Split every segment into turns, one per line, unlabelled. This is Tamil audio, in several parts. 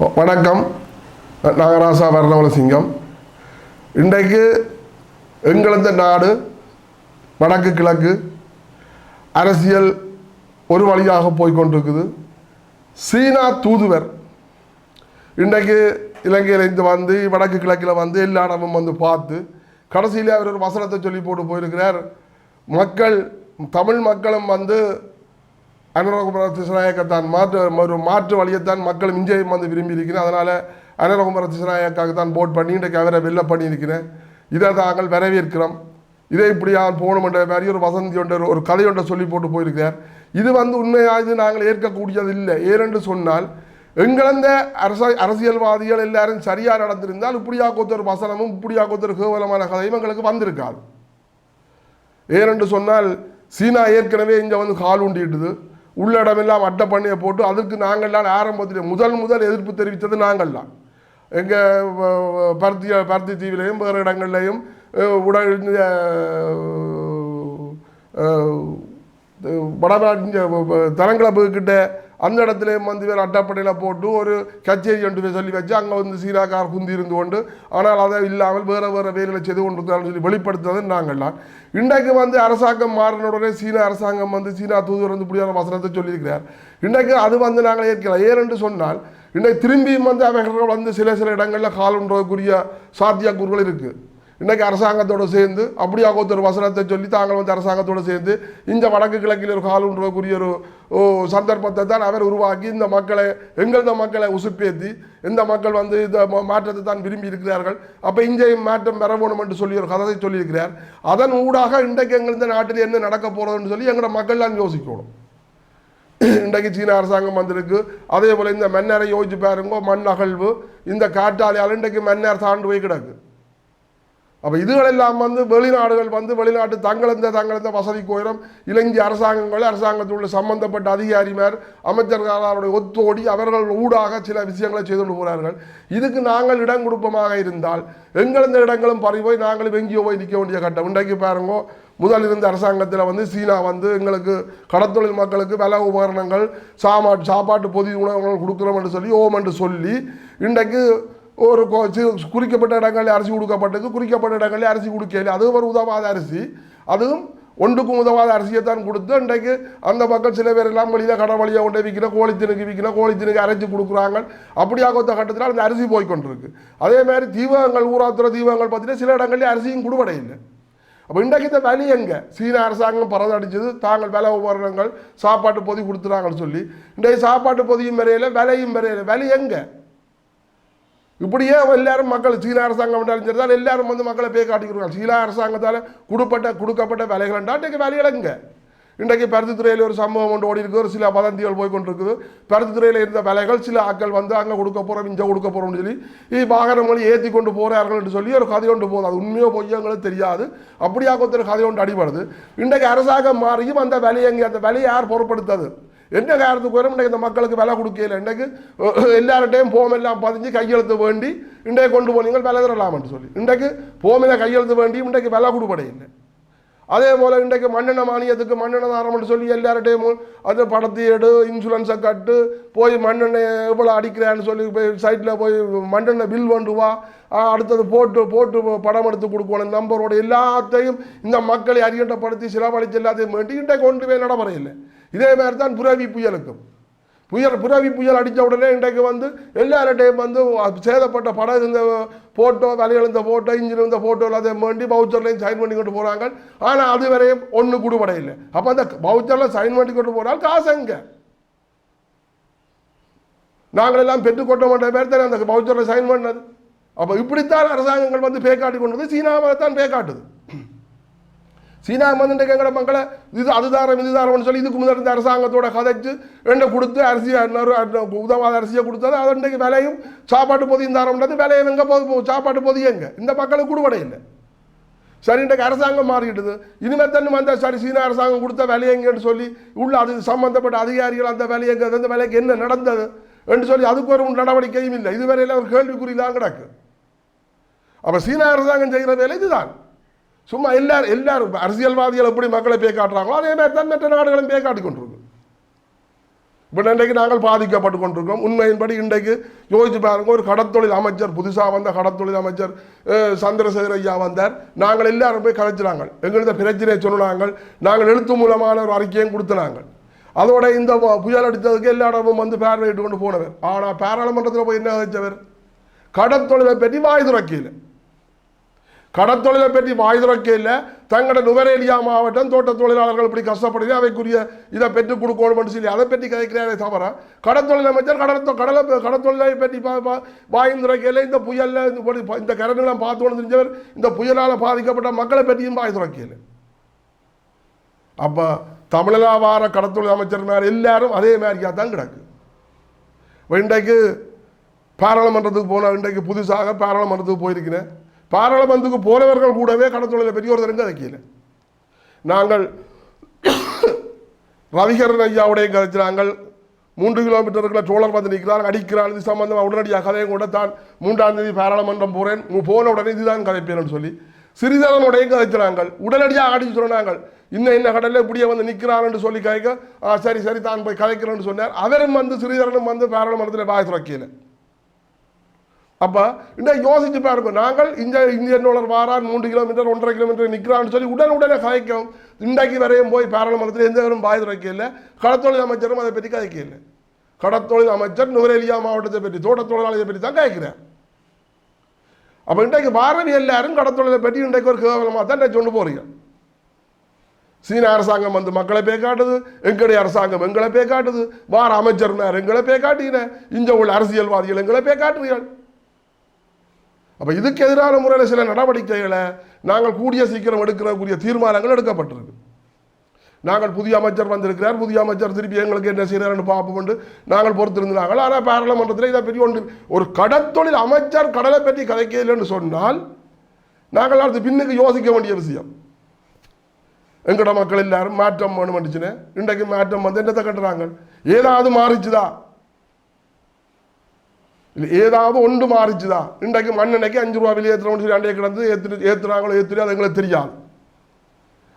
வணக்கம். நாகராசா வர்ணவலசிங்கம் இன்றைக்கு எங்களது நாடு வடக்கு கிழக்கு அரசியல் ஒரு வழியாக போய்கொண்டிருக்குது. சீனா தூதுவர். இன்றைக்கு இலங்கையில் இருந்து வந்து வடக்கு கிழக்கில் வந்து எல்லா இடமும் வந்து பார்த்து கடைசியில் அவர் ஒரு வசனத்தை சொல்லி போட்டு போயிருக்கிறார். மக்கள் தமிழ் மக்களும் வந்து அனுரகுமர திசநாயக்கத்தான் மாற்று ஒரு மாற்று வழியைத்தான் மக்கள் இஞ்சையும் வந்து விரும்பி இருக்கிறேன் அதனால் அனுரகுமர திசநாயக்காக தான் போட் பண்ணி இன்றைக்கு அவரை வெளில பண்ணியிருக்கிறேன். இதை நாங்கள் வரவேற்கிறோம். இதை இப்படியாக போகணுமென்ற மாதிரி ஒரு வசந்தி ஒன்ற ஒரு கதை ஒன்றை சொல்லி போட்டு போயிருக்கிறார். இது வந்து உண்மையாக இது நாங்கள் ஏற்கக்கூடியது இல்லை ஏனென்று சொன்னால் எங்களந்த அரச அரசியல்வாதிகள் எல்லாரும் சரியாக நடந்திருந்தால் இப்படியா ஒரு வசனமும் இப்படியா ஒரு கேவலமான கதையும் எங்களுக்கு வந்திருக்காது. ஏனென்று சொன்னால் சீனா ஏற்கனவே இங்கே வந்து கால் உண்டிட்டுது உள்ளடமெல்லாம் அட்டை பண்ணியை போட்டு அதுக்கு நாங்கள்லாம் ஆரம்பத்தில் முதல் முதல் எதிர்ப்பு தெரிவித்தது நாங்கள்லாம் எங்கள் பருத்தி பருத்தி தீவிலையும் வேறு இடங்கள்லையும் உடல் இந்த, அஹ், வடநாட்டு அந்த இடத்துலையும் வந்து வேறு அட்டப்படையில் போட்டு ஒரு கச்சேரி கொண்டு போய் சொல்லி வச்சு அங்கே வந்து சீராக்கார் குந்தி இருந்து கொண்டு ஆனால் அதை இல்லாமல் வேறு வேறு வேலையில் செய்து கொண்டிருந்தாலும் சொல்லி வெளிப்படுத்துறது நாங்கள்லாம் இன்றைக்கு வந்து அரசாங்கம் மாறின உடனே சீன அரசாங்கம் வந்து சீனா தூதுவர் வந்து இப்படியான வசனத்தை சொல்லியிருக்கிறார். இன்றைக்கு அது வந்து நாங்கள் ஏற்கலாம் ஏனென்று சொன்னால் இன்றைக்கு திரும்பியும் வந்து அவர்கள் வந்து சில சில இடங்களில் காலுன்றதுக்குரிய சாத்தியக்கூறுகள் இருக்குது இன்றைக்கு அரசாங்கத்தோடு சேர்ந்து அப்படியாக ஒரு வசனத்தை சொல்லி தாங்கள் வந்து அரசாங்கத்தோடு சேர்ந்து இந்த வடக்கு கிழக்கில் ஒரு காலுன்றக்கூடிய ஒரு ஓ, சந்தர்ப்பத்தை தான் அவர் உருவாக்கி இந்த மக்களை எங்களது மக்களை உசுப்பேற்றி இந்த மக்கள் வந்து இந்த மாற்றத்தை தான் விரும்பி இருக்கிறார்கள். அப்போ இங்கே மாற்றம் பெற வேணும் என்று சொல்லி ஒரு கதை சொல்லியிருக்கிறார். அதன் ஊடாக இன்றைக்கு எங்கள் இந்த நாட்டில் என்ன நடக்க போகிறதுன்னு சொல்லி எங்களோட மக்கள்லாம் யோசிக்கணும். இன்றைக்கு சீன அரசாங்கம் வந்திருக்கு. அதே போல் இந்த மன்னரை யோசிச்சு பாருங்க மண் அகழ்வு இந்த காற்றாலையால் இன்றைக்கு மன்னர் தாண்டு போய் கிடக்கு. அப்போ இதுகளெல்லாம் வந்து வெளிநாடுகள் வந்து வெளிநாட்டு தங்களந்த தங்களந்த வசதி கோயிலும் இலங்கை அரசாங்கங்கள் அரசாங்கத்தில் சம்பந்தப்பட்ட அதிகாரிமார் அமைச்சர்களாருடைய ஒத்தோடி அவர்கள் ஊடாக சில விஷயங்களை செய்து கொண்டு போகிறார்கள் இதுக்கு நாங்கள் இடம் கொடுப்பமாக இருந்தால் எங்களந்த இடங்களும் பறி போய் நாங்களும் எங்கேயோ போய் நிற்க வேண்டிய கட்டம். இன்றைக்கு பாருங்க முதல் இருந்த அரசாங்கத்தில் வந்து சீனா வந்து எங்களுக்கு கடத்தொழில் மக்களுக்கு வில உபகரணங்கள் சாமா சாப்பாட்டு பொது உணவுகள் கொடுக்குறோம் என்று சொல்லி ஓம் என்று சொல்லி இன்றைக்கு ஒரு கொ- குறிக்கப்பட்ட இடங்களில் அரிசி கொடுக்கப்பட்டது குறிக்கப்பட்ட இடங்களில் அரிசி கொடுக்கல அது ஒரு உதவாத அரிசி. அதுவும் ஒன்றுக்கும் உதவாத அரிசியை தான் கொடுத்து இன்றைக்கு அந்த மக்கள் சில பேர் எல்லாம் வழியில் கடை வழியாக கொண்டு விற்கிற கோழித்தினுக்கு விற்கிற கோழித்தினுக்கு அரைச்சி கொடுக்குறாங்க. அப்படியாக ஒத்த கட்டத்தில் அந்த அரிசி போய் கொண்டிருக்கு அதே மாதிரி தீபங்கள் ஊராத்துற தீபங்கள் பார்த்தீங்கன்னா சில இடங்களில் அரிசியும் கொடுபடை இல்லை அப்போ இன்றைக்கு இந்த வழி எங்கே? சீன அரசாங்கம் பறந்தடிச்சது தாங்கள் விலை உபகரணங்கள் சாப்பாட்டு பொதி கொடுத்துறாங்கன்னு சொல்லி. இன்றைக்கு சாப்பாட்டு பொதியும் வரையில விலையும் வரையில விலை எங்கே? இப்படியே எல்லாரும் மக்கள் சீன அரசாங்கம் என்றாலும் எல்லாரும் வந்து மக்களை போய் காட்டிக்கிறாங்க சீன அரசாங்கத்தால் கொடுப்பட்ட கொடுக்கப்பட்ட விலைகள் இன்றைக்கு விலைகள் இன்றைக்கு பருத்தித்துறையில் ஒரு சம்பவம் ஒன்று ஓடி இருக்குது. ஒரு சில வதந்திகள் போய் கொண்டிருக்குது பருத்தித்துறையில் இருந்த விலைகள் சில ஆட்கள் வந்து அங்கே கொடுக்க போகிறோம் இங்கே கொடுக்க போகிறோம்னு சொல்லி வாகனங்களை ஏற்றி கொண்டு போகிறார்கள் என்று சொல்லி ஒரு கதை ஒன்று போகுது. அது உண்மையோ பொய்யங்களுக்கு தெரியாது. அப்படியாக ஒருத்தர் கதை ஒன்று அடிபடுது. இன்றைக்கு அரசாங்கம் மாறியும் அந்த வேலையை எங்கே அந்த வேலையை யார் பொருட்படுத்தாது? என்ன காரணத்துக்கு வரும் இன்றைக்கு இந்த மக்களுக்கு விலை கொடுக்கல இன்றைக்கு அஹ், எல்லார்ட்டையும் போம் எல்லாம் பதிஞ்சு கையெழுத்து வேண்டி இன்றைக்கு கொண்டு போனீங்க விலை தரலாம்னு சொல்லி இன்றைக்கு போமில கையெழுத்து வேண்டி இன்றைக்கு விலை கொடுப்படை இல்லை அதே போல் இன்றைக்கு மண்ணெண்ண மானியத்துக்கு மண்ணெண்ண தாரம்னு சொல்லி எல்லார்ட்டையும் அது படத்தை எடு இன்சூரன்ஸை கட்டு போய் மண்ணெண்ணெய் எவ்வளோ அடிக்கிறான்னு சொல்லி போய் சைட்டில் போய் மண்ணெண்ணெய் பில் கொண்டு வா ஆ, அடுத்தது போட்டு போட்டு படம் எடுத்து கொடுக்கணும் நம்பரோட எல்லாத்தையும் இந்த மக்களை அறியட்டப்படுத்தி சிலவழிச்சு எல்லாத்தையும் வேண்டி இன்றைக்கு கொண்டு போய் நடைமுறையில் இதே மாதிரி தான் புரவி புயலுக்கும். புயல் புரவி புயல் அடித்த உடனே இன்றைக்கு வந்து எல்லார்டையும் வந்து சேதப்பட்ட படம் இருந்த ஃபோட்டோ விலையில் ஃபோட்டோ இன்ஜின் இருந்த ஃபோட்டோ எல்லாத்தையும் வேண்டி பவுச்சர்லையும் சைன் பண்ணி கொண்டு போகிறாங்க ஆனால் அது வரையும் ஒன்று குடுபடையில்லை அப்போ அந்த பவுச்சரில் சைன் பண்ணி கொண்டு போனால் காசு எங்கே? நாங்கள் எல்லாம் பெற்றுக்கொட்ட மாட்ட பேர் தானே அந்த பவுச்சரில் சைன் பண்ணது. அப்போ இப்படித்தான் அரசாங்கங்கள் வந்து பேக்காட்டி கொண்டு வந்து சீனாவை தான் பேக்காட்டுது. சீனா வந்து இன்றைக்கு எங்கட மக்களை இது அதுதாரம் இதுதாரம்னு சொல்லி இதுக்கு முன்னாடி இருந்த அரசாங்கத்தோட கதைச்சு ரெண்டை கொடுத்து அரிசி உதவாத அரிசியை கொடுத்தது. அது இன்றைக்கு விலையும் சாப்பாட்டு பொதியும் தாரம்ன்றது விலையும் எங்கே போது சாப்பாட்டு பொதி எங்கே? இந்த மக்களுக்கு கொடுபடை இல்லை. சரி இன்றைக்கு அரசாங்கம் மாறிடுது இனிமேல் தண்ணி வந்த சரி சீனா அரசாங்கம் கொடுத்த விலையங்கன்னு சொல்லி உள்ள அது சம்மந்தப்பட்ட அதிகாரிகள் அந்த விலையங்க அந்த விலைக்கு என்ன நடந்தது என்று சொல்லி அதுக்கு ஒரு நடவடிக்கையும் இல்லை. இதுவரையில் ஒரு கேள்விக்குறி தான் கிடக்கு. அப்போ சீனா அரசாங்கம் செய்கிற வேலை இதுதான். சும்மா எல்லாரும் எல்லாரும் அரசியல்வாதிகள் எப்படி மக்களை பே காட்டுறாங்களோ அதே மாதிரி தான் மற்ற நாடுகளும் பே காட்டி கொண்டிருக்கு இப்போ இன்றைக்கு நாங்கள் பாதிக்கப்பட்டு கொண்டிருக்கிறோம். உண்மையின்படி இன்றைக்கு யோசிச்சு பாருங்க ஒரு கடத்தொழில் அமைச்சர் புதுசாக வந்த கடத்தொழில் அமைச்சர் சந்திரசேகர் ஐயா வந்தார். நாங்கள் எல்லாரும் போய் கலைச்சினாங்க எங்களுக்கு பிரச்சனையை சொன்னாங்க நாங்கள் எழுத்து மூலமான ஒரு அறிக்கையும் கொடுத்தினாங்க அதோட இந்த புயல் அடித்ததுக்கு எல்லா இடமும் வந்து பார்வையிட்டு கொண்டு போனவர். ஆனால் பாராளுமன்றத்தில் போய் என்ன வச்சவர் கடத்தொழிலை பற்றி வாய் துறக்கையில். கடத்தொழிலை பற்றி வாய் இல்லை. தங்களோட நுவரேலியா மாவட்டம் தோட்ட தொழிலாளர்கள் இப்படி கஷ்டப்படுது. அவைக்குரிய இதை பெற்றுக் கொடுக்கணும்னு சொல்லி அதை பற்றி கதைக்கிறாரே தவிர கடத்தொழில் அமைச்சர் கடத்த கடலை கடத்தொழிலை பற்றி பா- பா- வாயும் இந்த புயலில் இந்த இந்த கரண்டெல்லாம் பார்த்தோன்னு தெரிஞ்சவர் இந்த புயலால் பாதிக்கப்பட்ட மக்களை பற்றியும் வாய் துறக்கையில் அப்போ தமிழனா வார கடத்தொழில் அமைச்சர் மேலே எல்லாரும் அதே மாதிரியாக தான் கிடக்கு. இன்றைக்கு பாராளுமன்றத்துக்கு போன இன்றைக்கு புதுசாக பாராளுமன்றத்துக்கு போயிருக்கிறேன். பாராளுமன்றத்துக்கு போனவர்கள் கூடவே கடத்தொழிலை பெரியோர் ஒரு தரங்க நாங்கள் ரவிகரன் ஐயாவுடைய கதைச்சு நாங்கள் மூன்று கிலோமீட்டருக்குள்ள சோழர் வந்து நிற்கிறார் அடிக்கிறார் இது சம்பந்தமாக உடனடியாக கதையும் கூட தான் மூன்றாம் தேதி பாராளுமன்றம் போகிறேன் உ- போன உடனே இதுதான் கதைப்பேன்னு சொல்லி. சிறிதரனுடைய கதைச்சு நாங்கள் உடனடியாக அடிச்சு சொன்னாங்கள் இன்னும் என்ன கடலில் இப்படியே வந்து நிற்கிறான்னு சொல்லி கதைக்க "ஆ, சரி சரி தான் போய் கதைக்கிறேன்னு சொன்னார். அவரும் வந்து சிறிதரனும் வந்து பாராளுமன்றத்தில் வாய் துறக்கையில் அப்போ இந்த யோசிச்சு பாருங்க நாங்கள் இந்த இந்தியன் டாலர் வாரான் மூன்று கிலோமீட்டர் ஒன்றரை கிலோமீட்டர் நிற்கிறான்னு சொல்லி உடனே உடனே கதைக்கும் இன்றைக்கு வரையும் போய் பாராளுமன்றத்தில் எந்த பேரும் பாய் துறைக்கல கடத்தொழில் அமைச்சரும் அதை பற்றி கதைக்கல கடத்தொழில் அமைச்சர் நுவரேலியா மாவட்டத்தை பற்றி தோட்டத் தொழிலாளியை பற்றி தான் கதைக்கிறேன் அப்போ இன்றைக்கு பாரதி எல்லாரும் கடத்தொழிலை பற்றி இன்றைக்கு ஒரு கேவலமாக தான் இன்றைக்கு கொண்டு போகிறீங்க சீன அரசாங்கம் வந்து மக்களை பே காட்டுது எங்களுடைய அரசாங்கம் எங்களை பே காட்டுது வார அமைச்சர்னார் எங்களை பே காட்டின இங்கே உள்ள அரசியல்வாதிகள் எங்களை பே காட்டுறீர்கள் அப்போ இதுக்கு எதிரான முறையில் சில நடவடிக்கைகளை நாங்கள் கூடிய சீக்கிரம் எடுக்கிறக்கூடிய தீர்மானங்கள் எடுக்கப்பட்டிருக்கு. நாங்கள் புதிய அமைச்சர் வந்திருக்கிறார் புதிய அமைச்சர் திருப்பி எங்களுக்கு என்ன செய்கிறார்னு பார்ப்போம் என்று நாங்கள் பொறுத்திருந்தாங்க ஆனால் பாராளுமன்றத்தில் இதை பெரிய ஒன்று ஒரு கடற்தொழில் அமைச்சர் கடலை பற்றி கதைக்கலைன்னு சொன்னால் நாங்கள் அடுத்து பின்னுக்கு யோசிக்க வேண்டிய விஷயம். எங்கட மக்கள் எல்லாரும் மாற்றம் வேணுமெண்டுச்சுன்னு இன்றைக்கு மாற்றம் வந்து என்னத்தை கட்டுறாங்க? ஏதாவது மாறிச்சுதா? இல்லை ஏதாவது ஒன்று மாறிச்சுதா இன்றைக்கு மண்ணெண்ணைக்கு அஞ்சு ரூபா வெளியே ஏற்றுறோம்னு சொல்லி அண்டையை கிடந்து ஏற்று ஏற்றுறாங்களோ ஏற்றுலையோ அது எங்களுக்கு தெரியாது.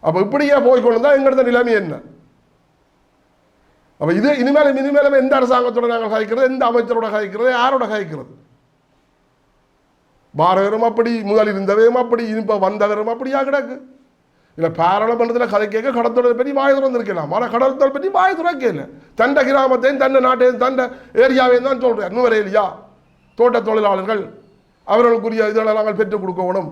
அப்போ இப்படியே போய் கொண்டு தான் எங்களோட நிலைமை என்ன? அப்போ இது இனிமேலும் இனிமேலும் எந்த அரசாங்கத்தோட நாங்கள் கதைக்கிறது எந்த அமைச்சரோட கதைக்கிறது யாரோட கதைக்கிறது பாரதரும் அப்படி முதல் இருந்தவையும் அப்படி இப்போ வந்தவரும் அப்படியா கிடக்கு? இல்லை பாராளுமன்றத்தில் கதை கேட்க கடத்தொழில் பற்றி வாய் திறந்திருக்கலாம் ஆனால் கடத்தொழில் பற்றி வாய் திறக்கல தண்ட கிராமத்தையும் தண்ட நாட்டையும் தண்ட ஏரியாவையும் தான் சொல்கிறேன் நுவரேலியா தோட்ட தொழிலாளர்கள் அவர்களுக்குரிய இதெல்லாம் நாங்கள் பெற்றுக் கொடுக்கணும்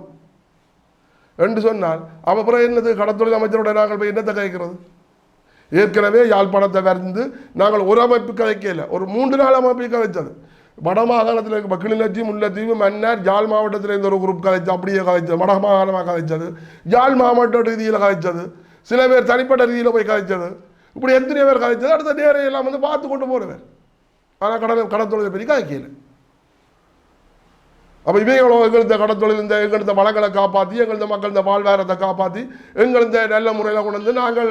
என்று சொன்னால் அவ பிறகு என்னது? கடத்தொழில் அமைச்சரோட நாங்கள் போய் என்னத்தை கதைக்கிறது ஏற்கனவே யாழ்ப்பாணத்தை வரைந்து நாங்கள் ஒரு அமைப்பு கதைக்கல ஒரு மூன்று நாள் அமைப்பு கதைச்சது. வட மாகாணத்தில் இருக்க கிளிநொச்சி முல்லைத்தீவு மன்னார் யாழ் மாவட்டத்தில் இருந்த ஒரு குரூப் கதைச்சு அப்படியே கதைச்சது வட மாகாணமாக கதைச்சது ஜால் மாவட்ட ரீதியில் கதைச்சது சில பேர் தனிப்பட்ட ரீதியில் போய் கதைச்சது இப்படி எத்தனை பேர் கதைச்சது அடுத்த நேரம் எல்லாம் வந்து பார்த்து கொண்டு போகிறவர் ஆனால் கடல் கடத்தொழில் பெரிய கதைக்கல அப்போ இவைகளோ எங்களது கடத்தொழில் இந்த எங்களது வளங்களை காப்பாற்றி எங்களது மக்கள் இந்த வாழ்வாரத்தை காப்பாற்றி எங்களது நல்ல முறையில் கொண்டு வந்து நாங்கள்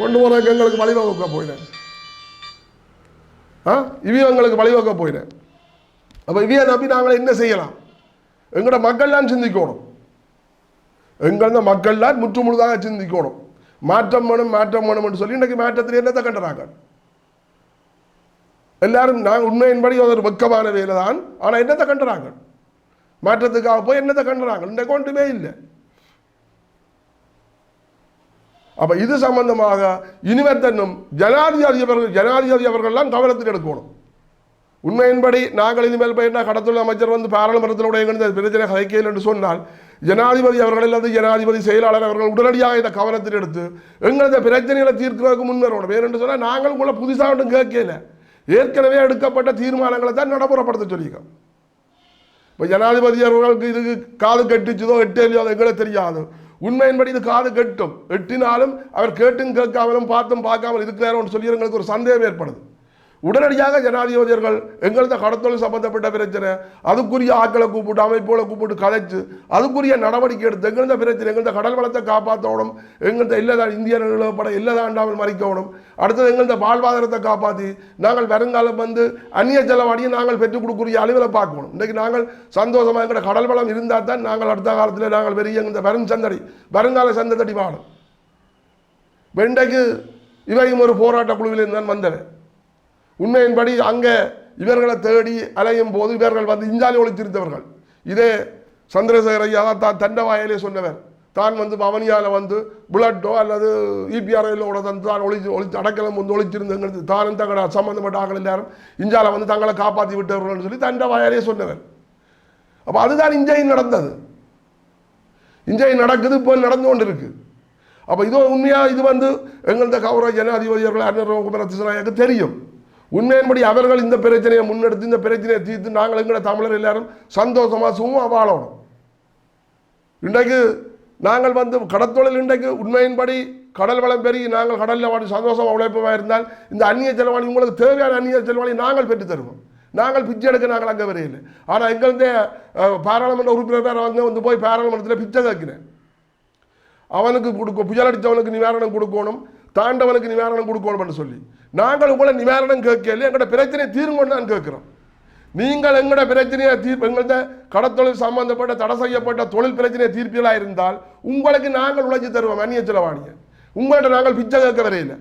கொண்டு போகிறதுக்கு எங்களுக்கு வழிவகுக்க போயினேன் ஆ இவையும் எங்களுக்கு வழிவகுக்க போயினேன் அப்போ இவையை நம்பி நாங்கள் என்ன செய்யலாம் எங்களோட மக்கள்லாம் சிந்திக்கணும் எங்களது மக்கள்லாம் முற்று முழுதாக சிந்திக்கணும் மாற்றம் வேணும் மாற்றம் வேணும்னு சொல்லி இன்றைக்கு மாற்றத்தில் என்னத்தை கண்டுறாங்க எல்லாரும் நாங்கள் உண்மையின்படி ஒரு வெக்கமான வேலை தான் ஆனால் என்னத்தை கண்டுறாங்க மாற்றத்துக்காக போய் என்னத்தை கண்டுறாங்க இந்த கொண்டுமே இல்லை அப்போ இது சம்பந்தமாக இனிமேல் தன்னும் ஜனாதிபதி அவர்கள் ஜனாதிபதி அவர்கள்லாம் கவனத்தில் எடுக்கணும். உண்மையின்படி நாங்கள் இனிமேல் போய் என்ன கடத்துள்ள அமைச்சர் வந்து பாராளுமன்றத்தினுடைய எங்களுக்கு பிரச்சனை கதைக்கையில் என்று சொன்னால் ஜனாதிபதி அவர்கள் அல்லது ஜனாதிபதி செயலாளர் அவர்கள் உடனடியாக இதை கவனத்தில் எடுத்து எங்களது பிரச்சனைகளை தீர்க்கிறதுக்கு முன்வரணும் வேறு சொன்னால் நாங்கள் உங்களை புதுசாக ஒன்றும் கேட்கல. ஏற்கனவே எடுக்கப்பட்ட தீர்மானங்களை தான் நடைமுறைப்படுத்த சொல்லியிருக்கோம். இப்போ ஜனாதிபதி அவர்களுக்கு இதுக்கு காது கட்டிச்சதோ எட்டலையோ அது எங்களுக்கு தெரியாது. உண்மையின்படி இது காது கெட்டும். எட்டினாலும் அவர் கேட்டும் கேட்காமலும் பார்த்தும் பார்க்காமல் இருக்கிறாரோன்னு சொல்லி எங்களுக்கு ஒரு சந்தேகம் ஏற்படுது. உடனடியாக ஜனாதிபதியர்கள் எங்களது கடத்தொழில் சம்பந்தப்பட்ட பிரச்சனை அதுக்குரிய ஆட்களை கூப்பிட்டு அமைப்புகளை கூப்பிட்டு கலைச்சு அதுக்குரிய நடவடிக்கை எடுத்து எங்களது பிரச்சனை எங்களது கடல் வளத்தை காப்பாற்றணும் எங்களது இல்லதான் இந்திய நிலப்பட இல்லதாண்டாமல் மறைக்கணும். அடுத்தது எங்களது வாழ்வாதாரத்தை காப்பாற்றி நாங்கள் வருங்காலம் வந்து அந்நிய செலவாடியும் நாங்கள் பெற்றுக் கொடுக்கக்கூடிய அளவில் பார்க்கணும். இன்றைக்கு நாங்கள் சந்தோஷமாக எங்களோட கடல் வளம் இருந்தால் தான் நாங்கள் அடுத்த காலத்தில் நாங்கள் பெரிய இந்த வரும் சந்தடி வருங்கால சந்தடி வாழும். வெண்டைக்கு இவையும் ஒரு போராட்ட குழுவில் தான் வந்தவன் உண்மையின்படி அங்கே இவர்களை தேடி அலையும் போது இவர்கள் வந்து இஞ்சாலி ஒழித்திருந்தவர்கள். இதே சந்திரசேகர் ஐயா தான் தான் தண்ட வாயிலே சொன்னவர். தான் வந்து பவனியால் வந்து புல்லட்டோ அல்லது E இபிஆர்ஐலோட தந்து தான் ஒழிச்சு ஒழித்து அடக்கலம் வந்து ஒழிச்சிருந்தங்கிறது தானும் தங்கட சம்மந்தப்பட்ட ஆக்கள் எல்லாரும் இஞ்சால வந்து தங்களை காப்பாற்றி விட்டவர்கள்னு சொல்லி தண்ட வாயாலே சொன்னவர். அப்போ அதுதான் இஞ்சையில் நடந்தது. இஞ்சையில் நடக்குது இப்போ நடந்து கொண்டு இருக்கு அப்போ இது உண்மையாக இது வந்து எங்களது கௌரவ ஜனாதிபதியர்கள் அண்ணன் குமரத்திசனாயக்கு தெரியும். உண்மையின்படி அவர்கள் இந்த பிரச்சனையை முன்னெடுத்து இந்த பிரச்சனையை தீர்த்து நாங்கள் எங்களோட தமிழர் எல்லாரும் சந்தோஷமாக சும்மா வாழணும். இன்றைக்கு நாங்கள் வந்து கடத்தொழில் இன்றைக்கு உண்மையின்படி கடல் வளம் பெருகி நாங்கள் கடலில் வாடி சந்தோஷமாக உழைப்பமாக இருந்தால் இந்த அந்நிய செலவாணி உங்களுக்கு தேவையான அந்நிய செலவாணி நாங்கள் பெற்று தருவோம். நாங்கள் பிச்சை எடுக்க நாங்கள் அங்கே வரையில் ஆனால் எங்கேருந்து பாராளுமன்ற உறுப்பினர் பேர் வந்து வந்து போய் பாராளுமன்றத்தில் பிச்சை கேட்கிறேன். அவனுக்கு கொடுக்க புயலடித்தவனுக்கு நிவாரணம் கொடுக்கணும். தாண்டவனுக்கு நிவாரணம் கொடுக்கணும்னு சொல்லி. நாங்கள் உங்களை நிவாரணம் கேட்கல எங்களோட பிரச்சனையை தீர்மானம் நான் கேட்குறோம். நீங்கள் எங்களோட பிரச்சனையை தீர்ப்பு எங்களோட கடத்தொழில் சம்பந்தப்பட்ட தடை செய்யப்பட்ட தொழில் பிரச்சனையை தீர்ப்பீர்களாக இருந்தால் உங்களுக்கு நாங்கள் உழைச்சி தருவோம் அந்நிய செலவாணியை. உங்கள்கிட்ட நாங்கள் பிச்சை கேட்க வரையில.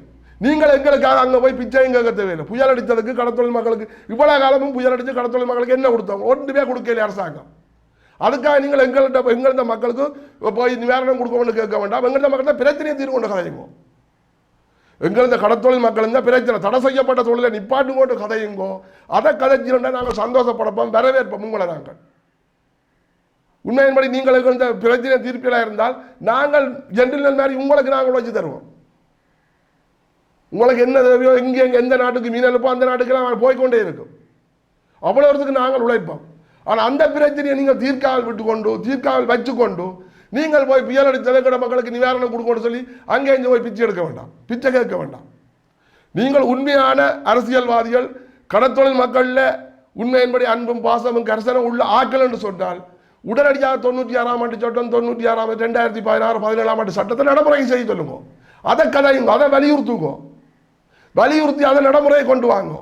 நீங்கள் எங்களுக்காக அங்கே போய் பிச்சையும் கேட்க தேவையில்லை. புயல் அடித்ததுக்கு கடத்தொழில் மக்களுக்கு இவ்வளோ காலமும் புயல் அடித்து கடத்தொழில் மக்களுக்கு என்ன கொடுத்தோம்? ஒன்றுமே கொடுக்கல அரசாங்கம். அதுக்காக நீங்கள் எங்கள்கிட்ட எங்கள்கிட்ட மக்களுக்கு போய் நிவாரணம் கொடுக்கணும்னு கேட்க வேண்டாம். எங்கள்கிட்ட மக்கள்கிட்ட பிரச்சனையை தீர்வு கொண்டு கதையுங்கோ எங்களது கடத்தொழில் மக்கள் இருந்தால் பிரச்சனை. தடை செய்யப்பட்ட தொழிலை நிப்பாட்டு கொண்டு கதையுங்கோ. அதை கதைச்சிருந்தா நாங்கள் சந்தோஷப்படப்போம் வரவேற்போம் உங்களை நாங்கள். உண்மையின்படி நீங்கள் இந்த பிரச்சனை தீர்ப்பிலாக இருந்தால் நாங்கள் ஜென்டில்மேன் மாதிரி உங்களுக்கு நாங்கள் உழைச்சி தருவோம். உங்களுக்கு என்ன தேவையோ எங்கே எங்கே எந்த நாட்டுக்கு மீன் அனுப்போ அந்த நாட்டுக்கெல்லாம் போய்க்கொண்டே இருக்கும். அவ்வளோத்துக்கு நாங்கள் உழைப்போம். ஆனால் அந்த பிரச்சனையை நீங்கள் தீர்க்காமல் விட்டுக்கொண்டு தீர்க்காமல் வச்சுக்கொண்டு நீங்கள் போய் புயல் அடித்த மக்களுக்கு நிவாரணம் கொடுக்கணும்னு சொல்லி அங்கே இங்கே போய் பிச்சை எடுக்க வேண்டாம். பிச்சை கேட்க வேண்டாம். நீங்கள் உண்மையான அரசியல்வாதிகள் கடத்தொழில் மக்களில் உண்மையின்படி அன்பும் பாசமும் கரிசனம் உள்ள ஆட்கள் என்று சொன்னால் உடனடியாக தொண்ணூற்றி ஆறாம் ஆண்டு சட்டம் தொண்ணூற்றி ஆறாம் ஆண்டு ரெண்டாயிரத்தி பதினாறு பதினேழாம் ஆண்டு சட்டத்தை நடைமுறை செய்ய சொல்லுங்க. அதை கதையுங்க அதை வலியுறுத்துங்க. வலியுறுத்தி அதை நடைமுறையை கொண்டு வாங்க.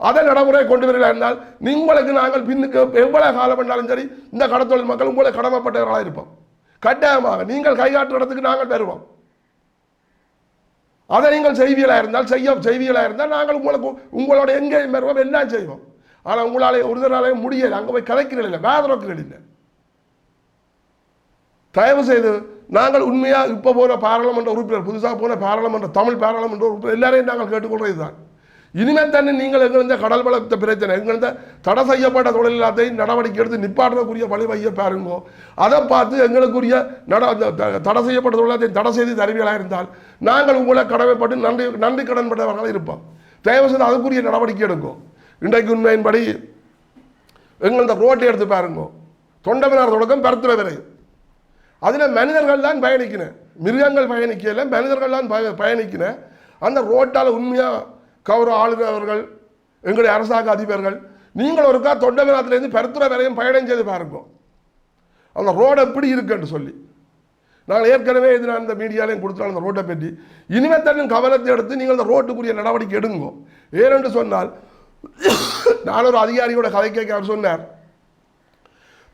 அதை நடைமுறையை கொண்டு வரல என்றால் உங்களுக்கு நாங்கள் பின்னுக்கு எவ்வளவு காலம் என்றாலும் சரி இந்த கடத்தொழில் மக்கள் உங்களை கடமைப்பட்டவர்களாக இருப்போம். கட்டாயமாக நீங்கள் கைகாட்டுற இடத்துக்கு நாங்கள் தருவோம் அதை நீங்கள் செய்வியலாக இருந்தால் செய்ய செய்வியலாக இருந்தால் நாங்கள் உங்களுக்கு உங்களோட எங்கேயும் வருவோம் எல்லாம் செய்வோம். ஆனால் உங்களாலே ஒருதராலே முடியலை. அங்கே போய் கதைக்கிறீர்கள் இல்லை வேதனைக்கிறீர்கள் இல்லை. தயவு செய்து நாங்கள் உண்மையாக இப்போ போன பாராளுமன்ற உறுப்பினர் புதுசாக போன பாராளுமன்ற தமிழ் பாராளுமன்ற உறுப்பினர் எல்லாரையும் நாங்கள் கேட்டுக்கொள்வது தான் இனிமேல் தானே நீங்கள் எங்கிருந்த கடல் வளர்த்த பிரச்சனை. எங்கிருந்த தடை செய்யப்பட்ட தொழில் எல்லாத்தையும் நடவடிக்கை எடுத்து நிப்பாட்டுறதுக்குரிய வழி பாருங்கோ. அதை பார்த்து எங்களுக்குரிய நட த- தடை செய்யப்பட்ட தொழிலாத்தையும் தடை செய்து தருவியலாக இருந்தால் நாங்கள் உங்களை கடமைப்பட்டு நன்றி நன்றி கடன்பட்டவர்களாக இருப்போம். தயவு செய்து அதுக்குரிய நடவடிக்கை எடுக்கும் இன்றைக்கு உண்மையின்படி எங்களது ரோட்டை எடுத்து பாருங்கோ. தொண்டமினார் தொடக்கம் பருத்துறை விரை. அதில் மனிதர்கள் தான் பயணிக்கின. மிருகங்கள் பயணிக்கல மனிதர்கள் தான் பய பயணிக்கின. அந்த ரோட்டால் உண்மையாக கௌரவ ஆளுநர் அவர்கள் எங்களுடைய அரசாங்க அதிபர்கள் நீங்கள் ஒருக்கா தொண்டமினாத்திலேருந்து பருத்துறை வரையும் பயணம் செய்து பாருங்க. அந்த ரோடு எப்படி இருக்குன்னு சொல்லி. நாங்கள் ஏற்கனவே இது நான் இந்த மீடியாலையும் கொடுத்துருவோம் அந்த ரோட்டை பற்றி. இனிமேல் தன்னும் கவனத்தை எடுத்து நீங்கள் அந்த ரோட்டுக்குரிய நடவடிக்கை எடுங்கோ. ஏனென்று சொன்னால் நான் ஒரு அதிகாரியோட கதை கேட்க அவர் சொன்னார்.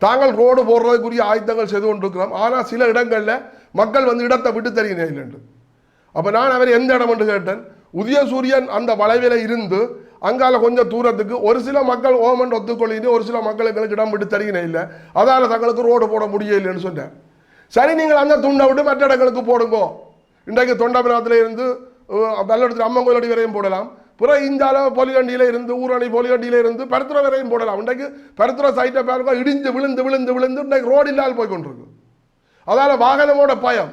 தாங்கள் ரோடு போடுறதுக்குரிய ஆயுதங்கள் செய்து கொண்டிருக்கிறோம். ஆனால் சில இடங்களில் மக்கள் வந்து இடத்தை விட்டு தெரியினேன் அப்போ நான் அவர் எந்த இடம் என்று கேட்டேன்? உதயசூரியன் அந்த வளைவில் இருந்து அங்கால கொஞ்சம் தூரத்துக்கு ஒரு சில மக்கள் ஓமன் ஒத்துக்கொள்ளிட்டு ஒரு சில மக்கள் எங்களுக்கு இடம் விட்டு தருகினே இல்லை. அதால் தங்களுக்கு ரோடு போட முடியலைன்னு சொன்னேன். சரி நீங்கள் அந்த துண்டை விட்டு மற்ற இடங்களுக்கு போடுங்கோ. இன்றைக்கு தொண்டபிராத்தில் இருந்து வெள்ளடத்தில் அம்மன் கோயிலடி வரையும் போடலாம். புற இந்தால பொலிகண்டியில இருந்து ஊரணி பொலிகண்டியில இருந்து பருத்துறை வரையும் போடலாம். இன்றைக்கு பருத்துறை சைட்டை பாருங்க இடிஞ்சு விழுந்து விழுந்து விழுந்து இன்றைக்கு ரோடு இல்லாமல் போய் கொண்டிருக்கு. அதால வாகனமோட பயம்.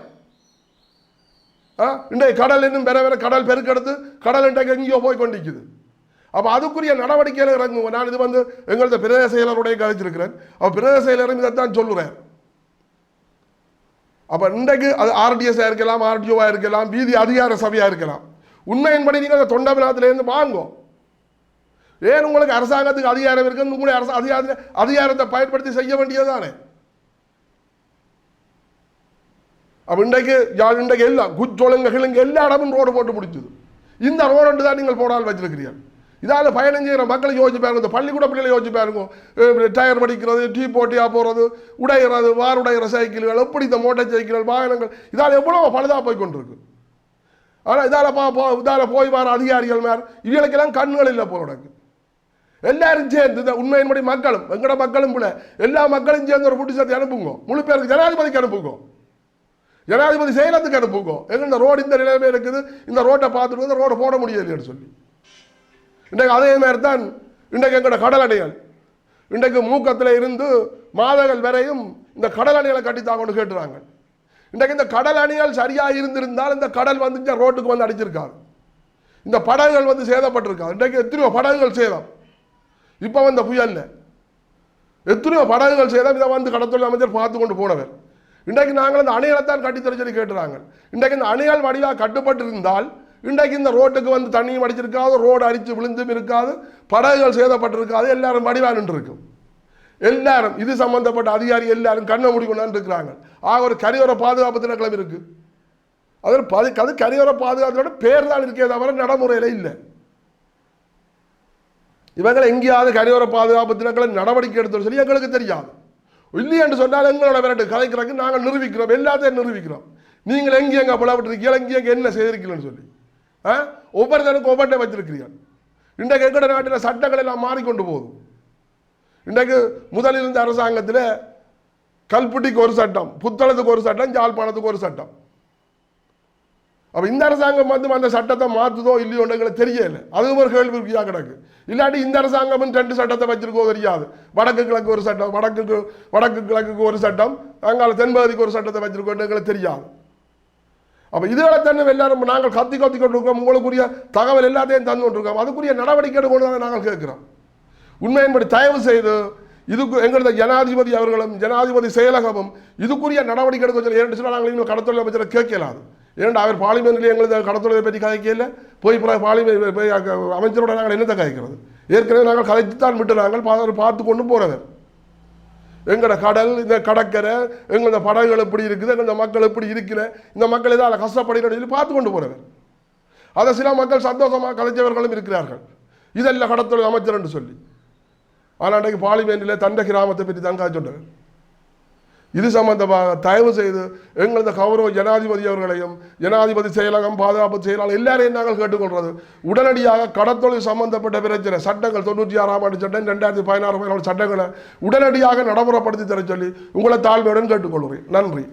ஆ? இன்றைக்கு கடல் இன்னும் வேற வேற கடல் பெருக்கெடுத்து கடல் இன்றைக்கு எங்கேயோ போய் கொண்டிருக்குது. அப்போ அதுக்குரிய நடவடிக்கையில் இறங்குவோம். நான் இது வந்து எங்களது பிரதேச செயலருடைய கழிச்சிருக்கிறேன் அப்போ பிரதேச செயலரும் இதைத்தான் சொல்லுறேன் அப்போ இன்றைக்கு அது ஆர்டிஎஸ்ஸாக இருக்கலாம் ஆர்டிஓவாக இருக்கலாம் வீதி அதிகார சபையாக இருக்கலாம். உண்மையின்படி நீங்கள் அந்த தொண்டபிலாத்திலேருந்து வாங்கும் ஏன் உங்களுக்கு அரசாங்கத்துக்கு அதிகாரம் இருக்குன்னு உங்களுடைய அரசு அதிகாரத்தை அதிகாரத்தை பயன்படுத்தி செய்ய வேண்டியது தானே அப்போ இன்றைக்கு யாழ் இன்றைக்கு எல்லாம் குச்சோளங்க கிழங்கு எல்லா இடமும் ரோடு போட்டு முடிச்சுது இந்த ரோடு தான் நீங்கள் போடாமல் வச்சிருக்கிறீர்கள் இதால் பயணம் செய்கிற மக்களை யோசிச்சு பாருங்க இந்த பள்ளிக்கூட பிள்ளைகளை யோசிச்சு பாருங்க டயர் படிக்கிறது டீ போட்டியாக போகிறது உடையிறது வார் உடையிற சைக்கிள்கள் எப்படி இந்த மோட்டார் சைக்கிள்கள் வாகனங்கள் இதால் எவ்வளோ பழுதாக போய் கொண்டிருக்கு ஆனால் இதால் பா போ இதால் போய் வர அதிகாரிகள் மேர் இவங்களுக்கெல்லாம் கண்கள் இல்லை போல உனக்கு எல்லாரும் சேர்ந்து இந்த உண்மையின்படி மக்களும் எங்கட மக்களும் கூட எல்லா மக்களும் சேர்ந்து ஒரு புட்டிசத்தை அனுப்புங்க முழு பேருக்கு ஜனாதிபதிக்கு அனுப்புங்க ஜனாதிபதி செயலத்துக்கு அனுப்புங்க. எங்க இந்த ரோடு இந்த நிலைமை இருக்குது. இந்த ரோட்டை பார்த்துட்டு இந்த ரோடை போட முடியலைன்னு சொல்லி. இன்றைக்கு அதே மாதிரி தான் இன்றைக்கு எங்களோட கடல் அணைகள். இன்றைக்கு மூக்கத்தில் இருந்து மாதங்கள் வரையும் இந்த கடல் அணைகளை கட்டித்தாங்கன்னு கேட்டுறாங்க. இன்றைக்கு இந்த கடல் அணிகள் சரியாக இருந்திருந்தால் இந்த கடல் வந்து ரோட்டுக்கு வந்து அடிச்சிருக்காரு இந்த படகுகள் வந்து சேதப்பட்டிருக்காது. இன்றைக்கு எத்தனையோ படகுகள் சேதம். இப்போ வந்த புயலில். எத்தனையோ படகுகள் சேதம். இதை வந்து கடத்தொழில் அமைச்சர் பார்த்து கொண்டு போனவர். இன்றைக்கு நாங்கள் அந்த அணைகளைத்தான் கட்டித்தர சொல்லி கேட்டுறாங்க. இன்றைக்கு இந்த அணைகள் வடிவாக கட்டுப்பட்டிருந்தால் இன்றைக்கு இந்த ரோட்டுக்கு வந்து தண்ணியும் அடிச்சிருக்காது ரோடு அடித்து விழுந்தும் இருக்காது படகுகள் சேதப்பட்டிருக்காது எல்லாரும் வடிவாக நின்றுருக்கும். எல்லாரும் இது சம்பந்தப்பட்ட அதிகாரி எல்லாரும் கண்ணை மூடிக்கொண்டான்னு இருக்கிறாங்க ஆக ஒரு கரையோர பாதுகாப்பு தினக்கிழமை இருக்கு. அதில் பதி அது கரையோர பாதுகாப்போட பேர் தான் இருக்கே தவிர நடைமுறையில் இல்லை. இவங்களை எங்கேயாவது கரையோர பாதுகாப்பு தினங்களை நடவடிக்கை எடுத்து சொல்லி எங்களுக்கு தெரியாது. இல்லை என்று சொன்னால் எங்களோட விரட்டு. கலைக்கிறதுக்கு நாங்கள் நிரூபிக்கிறோம். எல்லாத்தையும் நிரூபிக்கிறோம். நீங்கள் எங்கே எங்கே புலப்பட்டிருக்கீங்க எங்கே எங்கே என்ன செய்திருக்கீங்கன்னு சொல்லி. ஆ? ஒவ்வொருத்தனுக்கு ஒவ்வொன்றை வச்சிருக்கிறீர்கள் இன்றைக்கு எங்களோட நாட்டில் சட்டங்கள் எல்லாம் மாறிக்கொண்டு போகுது. இன்றைக்கு முதலில் இருந்த அரசாங்கத்தில் கல்புட்டிக்கு ஒரு சட்டம் புத்தளத்துக்கு ஒரு சட்டம் ஜாழ்ப்பாணத்துக்கு ஒரு சட்டம். அப்போ இந்த அரசாங்கம் வந்து அந்த சட்டத்தை மாற்றுதோ இல்லையோ எங்களுக்கு தெரியல. அது ஒரு கேள்விக்குறியாக கிடக்கு. இல்லாட்டி இந்த அரசாங்கமும் ரெண்டு சட்டத்தை வச்சிருக்கோ தெரியாது. வடக்கு கிழக்கு ஒரு சட்டம் வடக்கு வடக்கு கிழக்குக்கு ஒரு சட்டம் அங்கால தென்பகுதிக்கு ஒரு சட்டத்தை வச்சிருக்கோம் எங்களுக்கு தெரியாது. அப்போ இதுகளை தானே எல்லாரும் நாங்கள் கத்தி கத்தி கொண்டு இருக்கோம் உங்களுக்குரிய தகவல் எல்லாத்தையும் தந்து கொண்டிருக்கோம் அதுக்குரிய நடவடிக்கை எடுக்கணும் நாங்கள் கேட்குறோம். உண்மையின்படி தயவு செய்து இதுக்கு எங்களது ஜனாதிபதி அவர்களும் ஜனாதிபதி செயலகமும் இதுக்குரிய நடவடிக்கை எடுக்க சொல்லி ஏன்னு சொன்னால் நாங்கள் இன்னும் கடத்தொழில் அமைச்சரை கேட்கலாது. ஏன்னா அவர் பார்லிமெண்ட்லேயே எங்களுக்கு கடத்தொழிலை பற்றி கதைக்கல? போய் பிறகு பார்லிமெண்ட் போய் அமைச்சரோட நாங்கள் என்னத்தை கதைக்கிறது? ஏற்கனவே நாங்கள் கதைத்துத்தான் விட்டு நாங்கள் பா- பார்த்து கொண்டு போகிறவர் எங்களோட கடல் இந்த கடற்கரை எங்களோட படகுகள் எப்படி இருக்குது எங்களோட மக்கள் எப்படி இருக்கிற இந்த மக்கள் எதாவது கஷ்டப்படுகிறோம் சொல்லி பார்த்து கொண்டு போகிறவர் அதை சில மக்கள் சந்தோஷமாக கதைச்சவர்களும் இருக்கிறார்கள். இதெல்லாம் கடத்தொழில் அமைச்சர் என்று சொல்லி. ஆனால் அன்றைக்கு பார்லிமெண்ட்டில் தண்ட கிராமத்தை பற்றி தான் காய்ச்சொண்டவர் இது சம்பந்தமாக தயவு செய்து எங்களது கௌரவ ஜனாதிபதி அவர்களையும் ஜனாதிபதி செயலகம் பாதுகாப்பு செயலாளர் எல்லாரையும் நாங்கள் கேட்டுக்கொள்வது உடனடியாக கடத்தொழில் சம்பந்தப்பட்ட பிரச்சனை சட்டங்கள் தொண்ணூற்றி ஆறாம் ஆண்டு சட்டம் ரெண்டாயிரத்தி பதினாறு சட்டங்களை உடனடியாக நடைமுறைப்படுத்தி தர சொல்லி உங்களை தாழ்மையுடன் கேட்டுக்கொள்கிறேன். நன்றி.